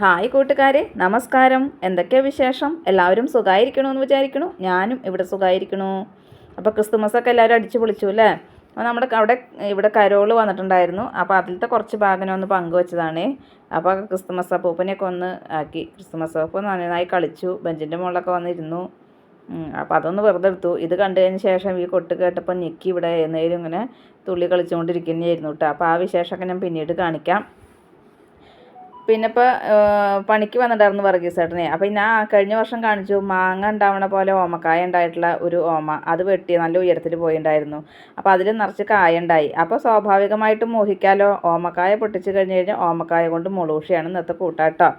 Hi കൂട്ടുകാരെ നമസ്കാരം. എന്തൊക്കെയാ വിശേഷം? എല്ലാവരും സുഖമായിരിക്കണമെന്ന് വിചാരിക്കണു. ഞാനും ഇവിടെ സുഖമായിരിക്കണു അപ്പോൾ ക്രിസ്തുമസൊക്കെ എല്ലാവരും അടിച്ചു പൊളിച്ചു അല്ലേ? അപ്പോൾ നമ്മുടെ അവിടെ ഇവിടെ കരോൾ വന്നിട്ടുണ്ടായിരുന്നു. അപ്പോൾ അതിലത്തെ കുറച്ച് ഭാഗം ഒന്ന് പങ്കുവച്ചതാണ്. അപ്പോൾ ക്രിസ്തുമസ് അപ്പൂപ്പനെയൊക്കെ ഒന്ന് ആക്കി. ക്രിസ്തുമസ് അപ്പോൾ നന്നായി കളിച്ചു. ബെഞ്ചിന്റെ മുകളിലൊക്കെ വന്നിരുന്നു. അപ്പോൾ അതൊന്ന് വെറുതെ എടുത്തു. ഇത് കണ്ടതിന് ശേഷം ഈ കൊട്ട് കേട്ടപ്പോൾ ഞെക്കി ഇവിടെ എന്നേലും ഇങ്ങനെ തുള്ളി കളിച്ചുകൊണ്ടിരിക്കുന്നതായിരുന്നു കേട്ടോ. അപ്പോൾ ആ വിശേഷമൊക്കെ ഞാൻ പിന്നീട് കാണിക്കാം. പിന്നെ ഇപ്പോൾ പണിക്ക് വന്നിട്ടായിരുന്നു വർഗീസേട്ടനെ അപ്പോൾ ഞാൻ കഴിഞ്ഞ വർഷം കാണിച്ചു മാങ്ങ ഉണ്ടാവണ പോലെ ഓമക്കായ ഉണ്ടായിട്ടുള്ള ഒരു ഓമ. അത് വെട്ടി നല്ല ഉയരത്തിൽ പോയിണ്ടായിരുന്നു. അപ്പോൾ അതിൽ നിറച്ച് കായ ഉണ്ടായി അപ്പോൾ സ്വാഭാവികമായിട്ടും മോഹിക്കാലോ ഓമക്കായ പൊട്ടിച്ച് കഴിഞ്ഞ് കഴിഞ്ഞാൽ ഓമക്കായ കൊണ്ട് മുളൂഷിയാണ് ഇന്നത്തെ കൂട്ടാട്ടോ.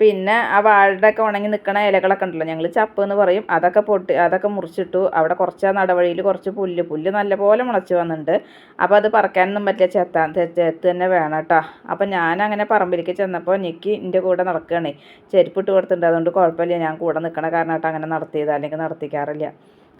പിന്നെ ആ വാഴയുടെയൊക്കെ ഉണങ്ങി നിൽക്കുന്ന ഇലകളൊക്കെ ഉണ്ടല്ലോ ഞങ്ങൾ ചപ്പ് എന്ന് പറയും. അതൊക്കെ പൊട്ടി അതൊക്കെ മുറിച്ചിട്ടു. അവിടെ കുറച്ച് നടവഴിയിൽ കുറച്ച് പുല്ല് പുല്ല് നല്ലപോലെ മുളച്ച് വന്നിട്ടുണ്ട്. അപ്പോൾ അത് പറക്കാനൊന്നും പറ്റില്ല ചെത്താൻ ചെത്ത് തന്നെ വേണം കേട്ടോ. അപ്പോൾ ഞാൻ അങ്ങനെ പറമ്പിലേക്ക് ചെന്നപ്പോൾ എനിക്ക് എന്റെ കൂടെ നടക്കുകയാണ് ചെരുപ്പ് ഇട്ട് കൊടുത്തിട്ടുണ്ട് അതുകൊണ്ട് കുഴപ്പമില്ല. ഞാൻ കൂടെ നിൽക്കണ കാരണമായിട്ട് അങ്ങനെ നടത്തിയത് അല്ലെങ്കിൽ നടത്തിക്കാറില്ല.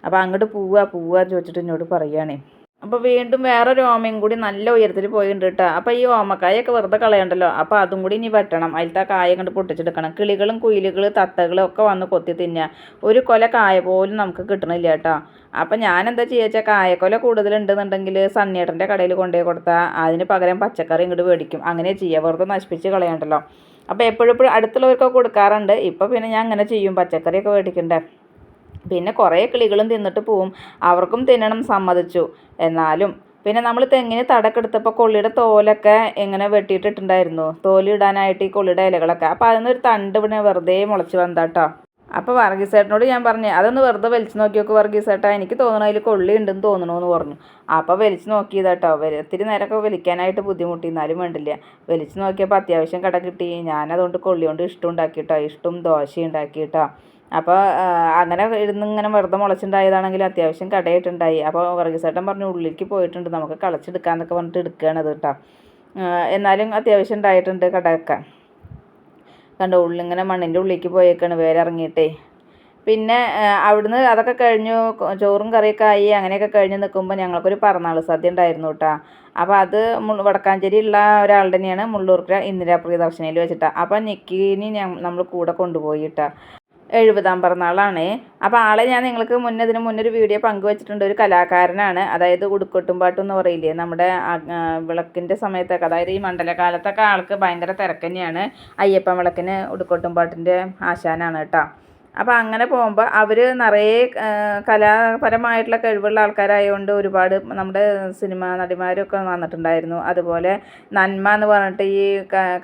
അപ്പോൾ അങ്ങോട്ട് പോവുക പോവുക ചോദിച്ചിട്ട് എന്നോട് പറയുകയാണേ അപ്പോൾ വീണ്ടും വേറൊരു ഓമയും കൂടി നല്ല ഉയരത്തിൽ പോയിട്ടുണ്ട് കേട്ടോ അപ്പോൾ ഈ ഓമക്കായൊക്കെ വെറുതെ കളയണ്ടല്ലോ. അപ്പോൾ അതും കൂടി ഇനി വെട്ടണം. അതിലത്തെ കായ കണ്ട് പൊട്ടിച്ചെടുക്കണം. കിളികളും കുയിലുകൾ തത്തകളും ഒക്കെ വന്ന് കൊത്തി തിന്നുക ഒരു കൊല കായ പോലും നമുക്ക് കിട്ടണില്ല കേട്ടോ അപ്പം ഞാൻ എന്താ ചെയ്യുക കായക്കൊല കൂടുതലുണ്ടെന്നുണ്ടെങ്കിൽ സണ്ണിയേട്ടന്റെ കടയിൽ കൊണ്ടുപോയി കൊടുത്താൽ അതിന് പകരം പച്ചക്കറി ഇങ്ങോട്ട് മേടിക്കും. അങ്ങനെ ചെയ്യുക വെറുതെ നശിപ്പിച്ച് കളയണ്ടല്ലോ. അപ്പോൾ എപ്പോഴും അടുത്തുള്ളവർക്കൊക്കെ കൊടുക്കാറുണ്ട്. ഇപ്പോൾ പിന്നെ ഞാൻ അങ്ങനെ ചെയ്യും. പച്ചക്കറിയൊക്കെ മേടിക്കണ്ടേ. പിന്നെ കുറേ കിളികളും തിന്നിട്ട് പോവും. അവർക്കും തിന്നണം സമ്മതിച്ചു. എന്നാലും പിന്നെ നമ്മൾ തെങ്ങിന് തടക്കെടുത്തപ്പോൾ കൊള്ളിയുടെ തോലൊക്കെ ഇങ്ങനെ വെട്ടിയിട്ടിട്ടുണ്ടായിരുന്നു? തോലിടാനായിട്ട് ഈ കൊള്ളിയുടെ ഇലകളൊക്കെ. അപ്പോൾ അതിനൊരു തണ്ട് പിന്നെ വെറുതെ മുളച്ച് വന്നാട്ടോ അപ്പോൾ വർഗീസേട്ടനോട് ഞാൻ പറഞ്ഞു അതൊന്ന് വെറുതെ വലിച്ചു നോക്കി നോക്ക് വർഗീസേട്ടാ എനിക്ക് തോന്നണു അതിൽ കൊള്ളി ഉണ്ടെന്ന് തോന്നണു എന്ന് പറഞ്ഞു. അപ്പോൾ വലിച്ചു നോക്കിയതാട്ടോ. ഒത്തിരി നേരമൊക്കെ വലിക്കാനായിട്ട് ബുദ്ധിമുട്ടി. എന്നാലും വേണ്ടില്ല. വലിച്ചു നോക്കിയപ്പോൾ അത്യാവശ്യം കട കിട്ടി. ഞാനതുകൊണ്ട് കൊള്ളി കൊണ്ട് ഇഷ്ടം ഉണ്ടാക്കിയിട്ടോ ഇഷ്ടം ദോശ ഉണ്ടാക്കിയിട്ടോ അപ്പോൾ അങ്ങനെ ഇരുന്ന് ഇങ്ങനെ വെറുതെ മുളച്ചുണ്ടായതാണെങ്കിൽ അത്യാവശ്യം കടയിട്ടുണ്ടായി അപ്പോൾ വർഗീസേട്ടൻ പറഞ്ഞു ഉള്ളിലേക്ക് പോയിട്ടുണ്ട്. നമുക്ക് കളച്ചെടുക്കാമെന്നൊക്കെ പറഞ്ഞിട്ട് എടുക്കുകയാണത് കേട്ടോ എന്നാലും അത്യാവശ്യം ഉണ്ടായിട്ടുണ്ട് കടയൊക്കെ. കണ്ടോ ഉള്ളിങ്ങനെ മണ്ണിന്റെ ഉള്ളിലേക്ക് പോയേക്കാണ് വേറെ ഇറങ്ങിയിട്ടേ. പിന്നെ അവിടുന്ന് അതൊക്കെ കഴിഞ്ഞു ചോറും കറിയൊക്കെ ആയി അങ്ങനെയൊക്കെ കഴിഞ്ഞ് നിൽക്കുമ്പോൾ ഞങ്ങൾക്കൊരു പറന്നാൾ സദ്യ ഉണ്ടായിരുന്നു കേട്ടോ. അപ്പോൾ അത് വടക്കാഞ്ചേരി ഉള്ള ഒരാൾ തന്നെയാണ് മുള്ളൂർക്കര ഇന്ദിരാ പ്രിയദർശനയിൽ വെച്ചിട്ടാണ് അപ്പോൾ നിക്കിനി നമ്മൾ കൂടെ കൊണ്ടുപോയി കേട്ടോ. എഴുപതാം പിറന്നാളാണ്. അപ്പോൾ ആളെ ഞാൻ നിങ്ങൾക്ക് മുന്നേ ഇതിന് മുന്നേ ഒരു വീഡിയോ പങ്കുവച്ചിട്ടുണ്ട്. ഒരു കലാകാരനാണ്. അതായത് ഉടുക്കൊട്ടുംപാട്ട് എന്ന് പറയില്ലേ? നമ്മുടെ വിളക്കിന്റെ സമയത്തൊക്കെ അതായത് ഈ മണ്ഡലകാലത്തൊക്കെ ആൾക്ക് ഭയങ്കര തിരക്കന്നെയാണ് അയ്യപ്പൻ വിളക്കിന് ഉടുക്കൊട്ടുംപാട്ടിന്റെ ആശാനാണ് കേട്ടോ. അപ്പോൾ അങ്ങനെ പോകുമ്പോൾ അവർ നിറയെ കലാപരമായിട്ടുള്ള കഴിവുള്ള ആൾക്കാരായതുകൊണ്ട് ഒരുപാട് നമ്മുടെ സിനിമാ നടിമാരൊക്കെ വന്നിട്ടുണ്ടായിരുന്നു. അതുപോലെ നന്മ എന്ന് പറഞ്ഞിട്ട് ഈ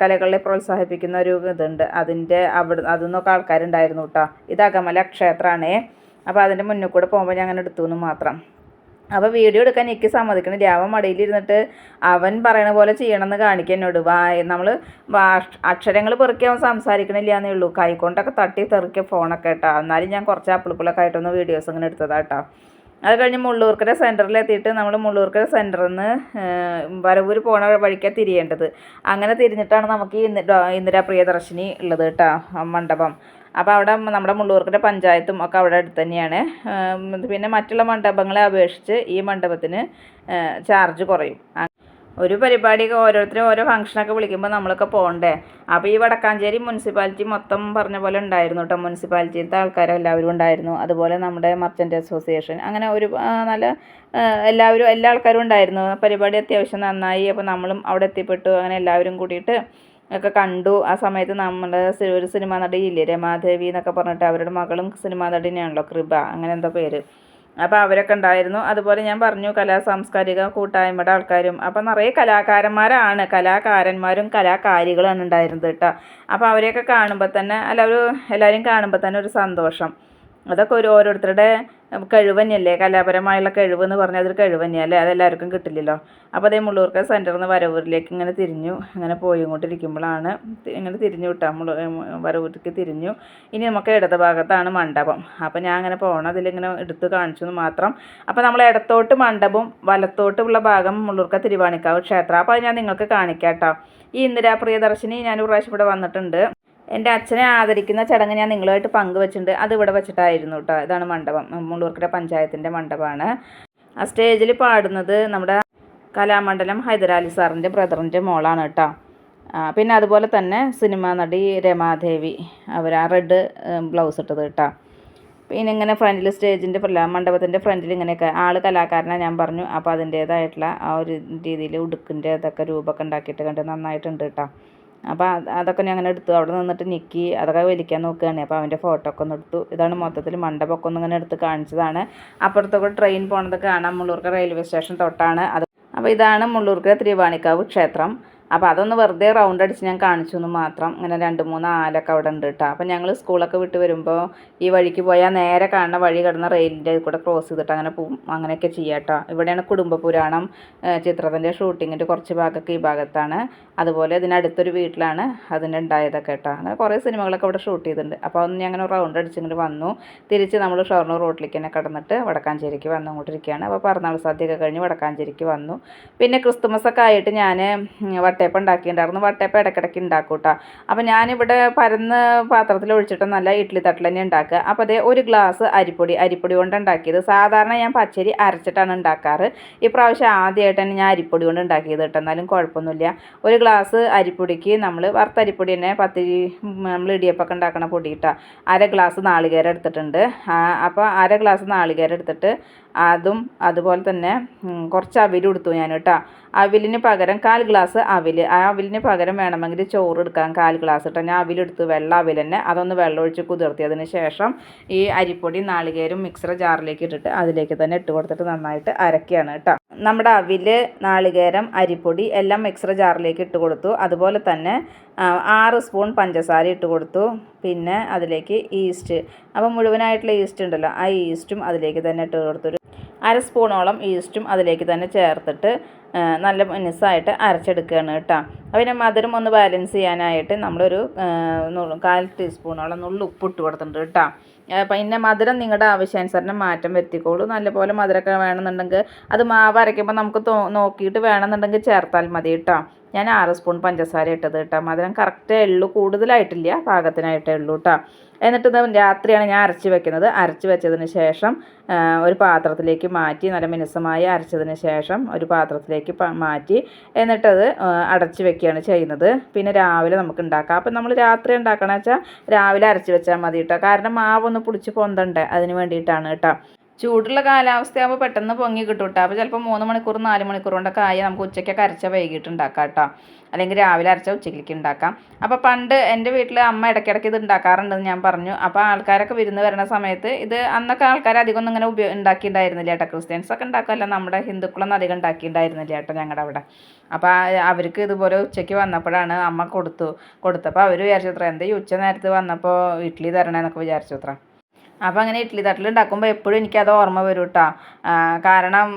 കലകളെ പ്രോത്സാഹിപ്പിക്കുന്ന ഒരു ഇതുണ്ട്. അതിന്റെ അവിടെ അതിൽ നിന്നൊക്കെ ആൾക്കാരുണ്ടായിരുന്നു കേട്ടോ ഇത് അകമല ക്ഷേത്രമാണേ അപ്പോൾ അതിന്റെ മുന്നിൽ കൂടെ പോകുമ്പോൾ ഞാൻ അങ്ങനെ എടുത്തു എന്ന് മാത്രം. അപ്പോൾ വീഡിയോ എടുക്കാൻ എനിക്ക് സമ്മതിക്കണില്ല. അവൻ മടിയിലിരുന്നിട്ട് അവൻ പറയണ പോലെ ചെയ്യണമെന്ന് കാണിക്കാൻ എന്നോട്. വാ നമ്മൾ അക്ഷരങ്ങൾ പെറുക്കി അവൻ സംസാരിക്കണില്ല എന്നേ ഉള്ളൂ. കൈകൊണ്ടൊക്കെ തട്ടി തെറുക്കിയ ഫോണൊക്കെ കേട്ടോ. എന്നാലും ഞാൻ കുറച്ച് അപ്പിളിപ്പിളൊക്കെ ആയിട്ടൊന്ന് വീഡിയോസ് ഇങ്ങനെ എടുത്തതാ കേട്ടോ. അത് കഴിഞ്ഞ് മുള്ളൂർക്കര സെന്ററിൽ എത്തിയിട്ട് നമ്മൾ മുള്ളൂർക്കര സെന്ററിൽ നിന്ന് വരവൂർ പോണ വഴിക്കാണ് തിരിയേണ്ടത്. അങ്ങനെ തിരിഞ്ഞിട്ടാണ് നമുക്ക് ഈ ഇന്ദിരാ പ്രിയദർശിനി ഉള്ളത് കേട്ടോ മണ്ഡപം. അപ്പോൾ അവിടെ നമ്മുടെ മുള്ളൂർക്കര പഞ്ചായത്തും ഒക്കെ അവിടെ അടുത്ത് തന്നെയാണ്. പിന്നെ മറ്റുള്ള മണ്ഡപങ്ങളെ അപേക്ഷിച്ച് ഈ മണ്ഡപത്തിന് ചാർജ് കുറയും. ഒരു പരിപാടിയൊക്കെ ഓരോരുത്തരും ഓരോ ഫംഗ്ഷനൊക്കെ വിളിക്കുമ്പോൾ നമ്മളൊക്കെ പോകണ്ടേ അപ്പോൾ ഈ വടക്കാഞ്ചേരി മുനിസിപ്പാലിറ്റി മൊത്തം പറഞ്ഞ പോലെ ഉണ്ടായിരുന്നു കേട്ടോ മുനിസിപ്പാലിറ്റിയിലത്തെ ആൾക്കാരെല്ലാവരും ഉണ്ടായിരുന്നു. അതുപോലെ നമ്മുടെ മർച്ചന്റ് അസോസിയേഷൻ അങ്ങനെ ഒരു നല്ല എല്ലാവരും എല്ലാ ആൾക്കാരും ഉണ്ടായിരുന്നു. പരിപാടി അത്യാവശ്യം നന്നായി. അപ്പോൾ നമ്മളും അവിടെ എത്തിപ്പെട്ടു. അങ്ങനെ എല്ലാവരും കൂടിയിട്ട് ഒക്കെ കണ്ടു. ആ സമയത്ത് നമ്മുടെ ഒരു സിനിമാ നടിയില്ലേ രമാദേവി എന്നൊക്കെ പറഞ്ഞിട്ട് അവരുടെ മകളും സിനിമാ നടിനെയാണല്ലോ കൃപ അങ്ങനെ എന്താ പേര്. അപ്പോൾ അവരൊക്കെ ഉണ്ടായിരുന്നു. അതുപോലെ ഞാൻ പറഞ്ഞു കലാ സാംസ്കാരിക കൂട്ടായ്മയുടെ ആൾക്കാരും. അപ്പോൾ നിറയെ കലാകാരന്മാരാണ് കലാകാരന്മാരും കലാകാരികളാണ് ഉണ്ടായിരുന്നത് കേട്ടോ. അപ്പോൾ അവരെയൊക്കെ കാണുമ്പോൾ തന്നെ അല്ല ഒരു എല്ലാവരും കാണുമ്പോൾ തന്നെ ഒരു സന്തോഷം. അതൊക്കെ ഒരു ഓരോരുത്തരുടെ കഴിവ് കലാപരമായുള്ള കഴിവ് എന്ന് പറഞ്ഞാൽ അതൊരു കഴിവ് അതെല്ലാവർക്കും കിട്ടില്ലല്ലോ. അപ്പോൾ അതേ മുള്ളൂർക്ക സെന്ററിൽ നിന്ന് വരവൂരിലേക്ക് ഇങ്ങനെ തിരിഞ്ഞു. അങ്ങനെ പോയി ഇങ്ങോട്ടിരിക്കുമ്പോഴാണ് ഇങ്ങനെ തിരിഞ്ഞു വിട്ടാൽ മുള്ള വരവൂരിലേക്ക് തിരിഞ്ഞു. ഇനി നമുക്ക് ഇടത് ഭാഗത്താണ് മണ്ഡപം. അപ്പോൾ ഞാൻ അങ്ങനെ പോകണം അതിലിങ്ങനെ എടുത്ത് കാണിച്ചു എന്ന് മാത്രം. അപ്പോൾ നമ്മൾ ഇടത്തോട്ട് മണ്ഡപം വലത്തോട്ടുള്ള ഭാഗം മുള്ളൂർക്ക തിരുവാണിക്കാവ് ക്ഷേത്രം. അപ്പോൾ അത് ഞാൻ നിങ്ങൾക്ക് കാണിക്കാം കേട്ടോ. ഈ ഇന്ദിരാപ്രിയദർശിനി ഞാൻ ഒരു പ്രാവശ്യം ഇവിടെ വന്നിട്ടുണ്ട്. എന്റെ അച്ഛനെ ആദരിക്കുന്ന ചടങ്ങ് ഞാൻ നിങ്ങളുമായിട്ട് പങ്കുവച്ചിട്ടുണ്ട്. അത് ഇവിടെ വെച്ചിട്ടായിരുന്നു കേട്ടോ ഇതാണ് മണ്ഡപം. മുള്ളൂർക്കര പഞ്ചായത്തിന്റെ മണ്ഡപമാണ്. ആ സ്റ്റേജിൽ പാടുന്നത് നമ്മുടെ കലാമണ്ഡലം ഹൈദരാലി സാറിന്റെ ബ്രദറിന്റെ മോളാണ് കേട്ടോ പിന്നെ അതുപോലെ തന്നെ സിനിമാ നടി രമാദേവി അവർ ആ റെഡ് ബ്ലൗസ് ഇട്ടത് കേട്ടോ പിന്നെ ഇങ്ങനെ ഫ്രണ്ടിൽ സ്റ്റേജിന്റെ മണ്ഡപത്തിന്റെ ഫ്രണ്ടിൽ ഇങ്ങനെയൊക്കെ ആൾ കലാകാരനാണ് ഞാൻ പറഞ്ഞു. അപ്പോൾ അതിന്റേതായിട്ടുള്ള ആ ഒരു രീതിയിൽ ഉടുക്കിന്റെ ഇതൊക്കെ രൂപമൊക്കെ ഉണ്ടാക്കിയിട്ട് കണ്ട് നന്നായിട്ടുണ്ട് കേട്ടോ അപ്പോൾ അത് അതൊക്കെ ഞാൻ അങ്ങനെ എടുത്തു. അവിടെ നിന്നിട്ട് നിക്കി അതൊക്കെ വലിക്കാൻ നോക്കുകയാണ്. അപ്പോൾ അവന്റെ ഫോട്ടോ ഒക്കെ ഒന്ന് എടുത്തു. ഇതാണ് മൊത്തത്തിൽ മണ്ഡപമൊക്കെ ഒന്ന് ഇങ്ങനെ എടുത്ത് കാണിച്ചതാണ്. അപ്പുറത്തൊക്കെ ട്രെയിൻ പോണത് കാണാം. മുള്ളൂർക്ക റെയിൽവേ സ്റ്റേഷൻ തൊട്ടാണ്. അത് അപ്പോൾ ഇതാണ് മുള്ളൂർക്കര തിരുവാണിക്കാവ് ക്ഷേത്രം. അപ്പോൾ അതൊന്ന് വെറുതെ റൗണ്ട് അടിച്ച് ഞാൻ കാണിച്ചു എന്ന് മാത്രം. ഇങ്ങനെ രണ്ട് മൂന്ന് ആലൊക്കെ അവിടെ ഉണ്ട് കേട്ടോ അപ്പോൾ ഞങ്ങൾ സ്കൂളൊക്കെ വിട്ട് വരുമ്പോൾ ഈ വഴിക്ക് പോയാൽ നേരെ കാണുന്ന വഴി കിടന്ന റെയിലിന്റെ കൂടെ ക്രോസ് ചെയ്തിട്ട് അങ്ങനെ പോവും. അങ്ങനെയൊക്കെ ചെയ്യാം കേട്ടോ ഇവിടെയാണ് കുടുംബ പുരാണം ചിത്രത്തിന്റെ ഷൂട്ടിങ്ങിന്റെ കുറച്ച് ഭാഗമൊക്കെ ഈ ഭാഗത്താണ്. അതുപോലെ ഇതിനടുത്തൊരു വീട്ടിലാണ് അതിന്റെ ഉണ്ടായതൊക്കെ കേട്ടോ അങ്ങനെ കുറേ സിനിമകളൊക്കെ ഇവിടെ ഷൂട്ട് ചെയ്തിട്ടുണ്ട്. അപ്പോൾ അതൊന്ന് ഞാൻ അങ്ങനെ റൗണ്ട് അടിച്ചിങ്ങോട്ട് വന്നു. തിരിച്ച് നമ്മൾ ഷൊർണൂർ റോട്ടിലേക്ക് തന്നെ കടന്നിട്ട് വടക്കാഞ്ചേരിക്ക് വന്നുകൊണ്ടിരിക്കുകയാണ് അപ്പോൾ പിറന്നാൾ സദ്യയൊക്കെ കഴിഞ്ഞ് വടക്കാഞ്ചേരിക്ക് വന്നു. പിന്നെ ക്രിസ്തുമസ് ഒക്കെ ആയിട്ട് ഞാൻ വട്ടയപ്പം ഉണ്ടാക്കിയിട്ടുണ്ടായിരുന്നു. വട്ടയപ്പം ഇടയ്ക്കിടയ്ക്ക് ഉണ്ടാക്കും കേട്ടോ അപ്പോൾ ഞാനിവിടെ പരന്ന് പാത്രത്തിൽ ഒഴിച്ചിട്ട് നല്ല ഇഡ്ഡലി തട്ടിൽ തന്നെ ഉണ്ടാക്കുക. അപ്പോൾ അതേ ഒരു ഗ്ലാസ് അരിപ്പൊടി അരിപ്പൊടി കൊണ്ട് ഉണ്ടാക്കിയത്. സാധാരണ ഞാൻ പച്ചരി അരച്ചിട്ടാണ് ഉണ്ടാക്കാറ്. ഇപ്രാവശ്യം തന്നെ ഞാൻ അരിപ്പൊടി കൊണ്ട് ഉണ്ടാക്കിയത് കേട്ടോ. എന്നാലും കുഴപ്പമൊന്നുമില്ല. ഒരു ഗ്ലാസ് അരിപ്പൊടിക്ക് നമ്മൾ വറുത്തരിപ്പൊടി തന്നെ പത്തിരി നമ്മൾ ഇടിയപ്പൊക്കെ ഉണ്ടാക്കണ പൊടി ഇട്ടാ അര ഗ്ലാസ് നാളികേരം എടുത്തിട്ടുണ്ട്. അപ്പോൾ അര ഗ്ലാസ് നാളികേരം എടുത്തിട്ട് അതും അതുപോലെ തന്നെ കുറച്ച് അവിലും എടുത്തു ഞാൻ കേട്ടോ. അവിലിന് പകരം കാൽ ഗ്ലാസ് അവിൽ ആ അവിലിന് പകരം വേണമെങ്കിൽ ചോറ് എടുക്കാം കാൽ ഗ്ലാസ് കേട്ടോ ഞാൻ അവിലെടുത്ത് വെള്ള അവിൽ തന്നെ. അതൊന്ന് വെള്ളം ഒഴിച്ച് കുതിർത്തിയതിന് ശേഷം ഈ അരിപ്പൊടി നാളികേരും മിക്സർ ജാറിലേക്ക് ഇട്ടിട്ട് അതിലേക്ക് തന്നെ ഇട്ട് കൊടുത്തിട്ട് നന്നായിട്ട് അരക്കുകയാണ് കേട്ടോ. നമ്മുടെ അവിൽ നാളികേരം അരിപ്പൊടി എല്ലാം മിക്സർ ജാറിലേക്ക് ഇട്ട് കൊടുത്തു. അതുപോലെ തന്നെ ആറ് സ്പൂൺ പഞ്ചസാര ഇട്ട് കൊടുത്തു. പിന്നെ അതിലേക്ക് ഈസ്റ്റ് അപ്പോൾ മുഴുവനായിട്ടുള്ള ഈസ്റ്റ് ഉണ്ടല്ലോ ആ ഈസ്റ്റും അതിലേക്ക് തന്നെ ഇട്ട് കൊടുത്തു. ഒരു അര സ്പൂണോളം ഈസ്റ്റും അതിലേക്ക് തന്നെ ചേർത്തിട്ട് നല്ല മിനുസായിട്ട് അരച്ചെടുക്കുകയാണ് കേട്ടോ. പിന്നെ മധുരം ഒന്ന് ബാലൻസ് ചെയ്യാനായിട്ട് നമ്മളൊരു കാൽ ടീസ്പൂണോളം നുള്ളു ഉപ്പ് ഇട്ട് കൊടുത്തിട്ടുണ്ട് കേട്ടോ. പിന്നെ മധുരം നിങ്ങളുടെ ആവശ്യാനുസരണം മാറ്റം വരുത്തിക്കോളൂ. നല്ലപോലെ മധുരമൊക്കെ വേണമെന്നുണ്ടെങ്കിൽ അത് മാവ് അരയ്ക്കുമ്പോൾ നമുക്ക് നോക്കിയിട്ട് വേണമെന്നുണ്ടെങ്കിൽ ചേർത്താൽ മതി കേട്ടോ. ഞാൻ ആറ് സ്പൂൺ പഞ്ചസാര ഇട്ടത് കേട്ടോ. മധുരം കറക്റ്റേ ഉള്ളൂ കൂടുതലായിട്ടില്ല പാകത്തിനായിട്ടേ ഉള്ളൂ കേട്ടോ. എന്നിട്ട് ഇത് രാത്രിയാണ് ഞാൻ അരച്ച് വെക്കുന്നത്. അരച്ച് വെച്ചതിന് ശേഷം ഒരു പാത്രത്തിലേക്ക് മാറ്റി നല്ല മിനുസമായി അരച്ചതിന് ശേഷം ഒരു പാത്രത്തിലേക്ക് മാറ്റി എന്നിട്ടത് അടച്ച് വെക്കുകയാണ് ചെയ്യുന്നത്. പിന്നെ രാവിലെ നമുക്ക് ഉണ്ടാക്കാം. അപ്പം നമ്മൾ രാത്രി ഉണ്ടാക്കണമെന്ന് വെച്ചാൽ രാവിലെ അരച്ച് വെച്ചാൽ മതി കേട്ടോ. കാരണം മാവൊന്ന് പുളിച്ച് പൊന്തണ്ടേ അതിന് വേണ്ടിയിട്ടാണ് കേട്ടോ. ചൂടുള്ള കാലാവസ്ഥയാകുമ്പോൾ പെട്ടെന്ന് പൊങ്ങി കിട്ടും കേട്ടോ അപ്പോൾ ചിലപ്പോൾ മൂന്ന് മണിക്കൂർ നാല് മണിക്കൂർ കൊണ്ടൊക്കെ ആയി നമുക്ക് ഉച്ചയ്ക്കൊക്കെ അരച്ച വൈകിട്ട് ഉണ്ടാക്കാം കേട്ടോ അല്ലെങ്കിൽ രാവിലെ അരച്ച ഉച്ചയ്ക്ക് ഉണ്ടാക്കാം. അപ്പോൾ പണ്ട് എന്റെ വീട്ടിൽ അമ്മ ഇടയ്ക്കിടയ്ക്ക് ഇത് ഉണ്ടാക്കാറുണ്ടെന്ന് ഞാൻ പറഞ്ഞു. അപ്പോൾ ആൾക്കാരൊക്കെ വിരുന്ന് വരുന്ന സമയത്ത് ഇത് അന്നൊക്കെ ആൾക്കാർ അധികം ഒന്നും ഇങ്ങനെ ഉപയോഗ ഉണ്ടാക്കിയിട്ടുണ്ടായിരുന്നില്ല കേട്ടോ. ക്രിസ്ത്യൻസ് ഒക്കെ ഉണ്ടാക്കുമല്ല നമ്മുടെ ഹിന്ദുക്കളൊന്നും അധികം ഉണ്ടാക്കിയിട്ടുണ്ടായിരുന്നില്ല കേട്ടോ ഞങ്ങളുടെ അവിടെ. അപ്പോൾ അവർക്ക് ഇതുപോലെ ഉച്ചയ്ക്ക് വന്നപ്പോഴാണ് അമ്മ കൊടുത്തു. കൊടുത്തപ്പോൾ അവർ വിചാരിച്ചു അത്ര ഉച്ച നേരത്ത് വന്നപ്പോൾ ഇഡ്ഡലി തരണേന്നൊക്കെ വിചാരിച്ചു അത്ര അപ്പോൾ അങ്ങനെ ഇഡ്ഡലി തട്ടിൽ ഉണ്ടാക്കുമ്പോൾ എപ്പോഴും എനിക്കത് ഓർമ്മ വരും കേട്ടോ കാരണം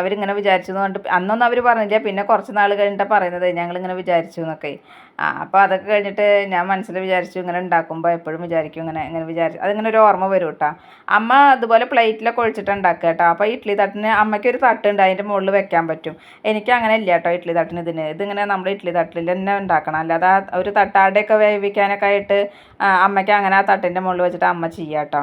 അവരിങ്ങനെ വിചാരിച്ചു പറഞ്ഞിട്ട് അന്നൊന്നും അവർ പറഞ്ഞില്ല. പിന്നെ കുറച്ച് നാൾ കഴിഞ്ഞിട്ടാണ് പറയുന്നത്. ഞങ്ങളിങ്ങനെ വിചാരിച്ചു എന്നൊക്കെ. ആ അപ്പോൾ അതൊക്കെ കഴിഞ്ഞിട്ട് ഞാൻ മനസ്സിൽ വിചാരിച്ചു ഇങ്ങനെ ഉണ്ടാക്കുമ്പോൾ എപ്പോഴും വിചാരിക്കും ഇങ്ങനെ ഇങ്ങനെ വിചാരിച്ചു അതിങ്ങനെ ഒരു ഓർമ്മ വരും കേട്ടോ അമ്മ അതുപോലെ പ്ലേറ്റിലൊക്കെ ഒഴിച്ചിട്ട് ഉണ്ടാക്കുക കേട്ടോ അപ്പോൾ ഇഡ്ഡലി തട്ടിന് അമ്മയ്ക്ക് ഒരു തട്ടുണ്ട് അതിന്റെ മുകളിൽ വെക്കാൻ പറ്റും. എനിക്ക് അങ്ങനെ ഇല്ല കേട്ടോ ഇഡ്ഡലി തട്ടിന് ഇതിന്. ഇതിങ്ങനെ നമ്മൾ ഇഡ്ഡലി തട്ടിൽ തന്നെ ഉണ്ടാക്കണം. അല്ലാതെ ഒരു തട്ടാടെയൊക്കെ വേവിക്കാനൊക്കെ ആയിട്ട് അമ്മയ്ക്ക് അങ്ങനെ ആ തട്ടിന്റെ മുകളിൽ വെച്ചിട്ട് അമ്മ ചെയ്യാം കേട്ടോ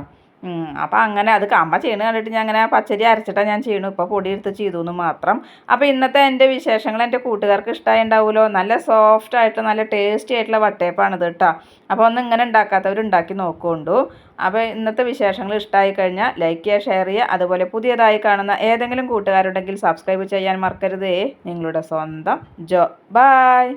അപ്പോൾ അങ്ങനെ അത് അമ്മ ചെയ്യണ കണ്ടിട്ട് ഞാൻ അങ്ങനെ പച്ചരി അരച്ചിട്ടാണ് ഞാൻ ചെയ്യണു. ഇപ്പോൾ പൊടി എടുത്ത് ചെയ്തു എന്ന് മാത്രം. അപ്പോൾ ഇന്നത്തെ എന്റെ വിശേഷങ്ങൾ എന്റെ കൂട്ടുകാർക്ക് ഇഷ്ടമായി ഉണ്ടാവുമല്ലോ നല്ല സോഫ്റ്റ് ആയിട്ട് നല്ല ടേസ്റ്റി ആയിട്ടുള്ള വട്ടയപ്പാണിത് കേട്ടോ അപ്പോൾ ഒന്ന് ഇങ്ങനെ ഉണ്ടാക്കാത്തവർ ഉണ്ടാക്കി നോക്കുകൊണ്ടു അപ്പോൾ ഇന്നത്തെ വിശേഷങ്ങൾ ഇഷ്ടമായി കഴിഞ്ഞാൽ ലൈക്ക് ചെയ്യുക ഷെയർ ചെയ്യുക. അതുപോലെ പുതിയതായി കാണുന്ന ഏതെങ്കിലും കൂട്ടുകാരുണ്ടെങ്കിൽ സബ്സ്ക്രൈബ് ചെയ്യാൻ മറക്കരുതേ. നിങ്ങളുടെ സ്വന്തം ജോ. ബായ്